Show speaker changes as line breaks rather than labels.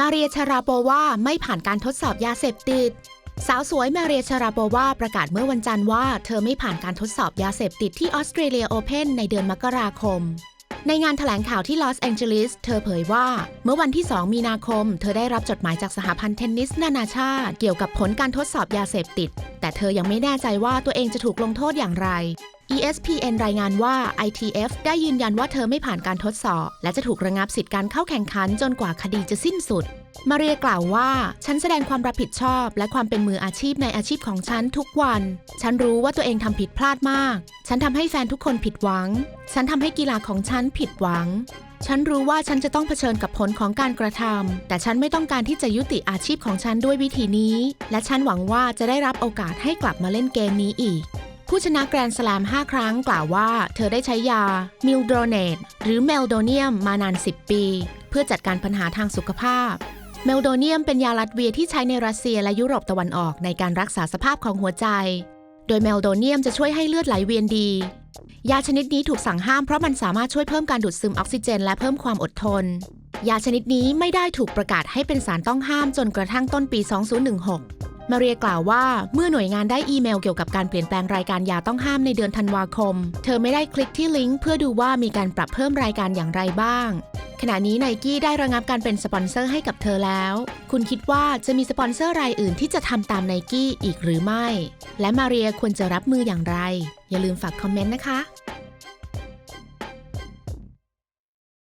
มาเรียชาราโปวาไม่ผ่านการทดสอบยาเสพติด สาวสวยมาเรียชาราโปวาประกาศเมื่อวันจันทร์ว่า เธอไม่ผ่านการทดสอบยาเสพติดที่ออสเตรเลียโอเพนในเดือนมกราคม ในงานแถลงข่าวที่ลอสแองเจลิส เธอเผยว่า เมื่อวันที่ 2 มีนาคม เธอได้รับจดหมายจากสหพันธ์เทนนิสนานาชาติ เกี่ยวกับผลการทดสอบยาเสพติด แต่เธอยังไม่แน่ใจว่าตัวเองจะถูกลงโทษอย่างไร ESPN รายงานว่า ITF ได้ยืนยันว่าเธอไม่ผ่านการทดสอบ และจะถูกระงับสิทธิการเข้าแข่งขันจนกว่าคดีจะสิ้นสุด มาเรียกล่าวว่า ฉันแสดงความรับผิดชอบและความเป็นมืออาชีพในอาชีพของฉันทุกวัน ฉันรู้ว่าตัวเองทำผิดพลาดมาก ฉันทำให้แฟนทุกคนผิดหวัง ฉันทำให้กีฬาของฉันผิดหวัง ฉันรู้ว่าฉันจะต้องเผชิญกับผลของการกระทำแต่ฉันไม่ต้องการที่จะยุติอาชีพของฉันด้วยวิธีนี้ และฉันหวังว่าจะได้รับโอกาสให้กลับมาเล่นเกมนี้อีกผู้ชนะแกรนด์สลาม 5 ครั้งกล่าวว่าเธอได้ใช้ยา มิลโดเนตหรือเมลโดเนียมมานาน 10 ปี เพื่อจัดการปัญหาทางสุขภาพ เมลโดเนียมเป็นยาลัดเวียที่ใช้ในรัสเซียและยุโรปตะวันออกในการรักษาสภาพของหัวใจ โดยเมลโดเนียมจะช่วยให้เลือดไหลเวียนดี ยาชนิดนี้ถูกสั่งห้ามเพราะมันสามารถช่วยเพิ่มการดูดซึมออกซิเจน และเพิ่มความอดทน ยาชนิดนี้ไม่ได้ถูกประกาศให้เป็นสารต้องห้ามจนกระทั่งต้นปี 2016 มาเรียกล่าวว่าเมื่อหน่วยงานได้อีเมลเกี่ยวกับการเปลี่ยนแปลงรายการยาต้องห้ามในเดือนธันวาคม เธอไม่ได้คลิกที่ลิงก์เพื่อดูว่ามีการปรับเพิ่มรายการอย่างไรบ้าง ขณะนี้ไนกี้ได้ระงับการเป็นสปอนเซอร์ให้กับเธอแล้ว คุณคิดว่าจะมีสปอนเซอร์รายอื่นที่จะทำตามไนกี้อีกหรือไม่ และมาเรียควรจะรับมืออย่างไร อย่าลืมฝากคอมเมนต์นะคะ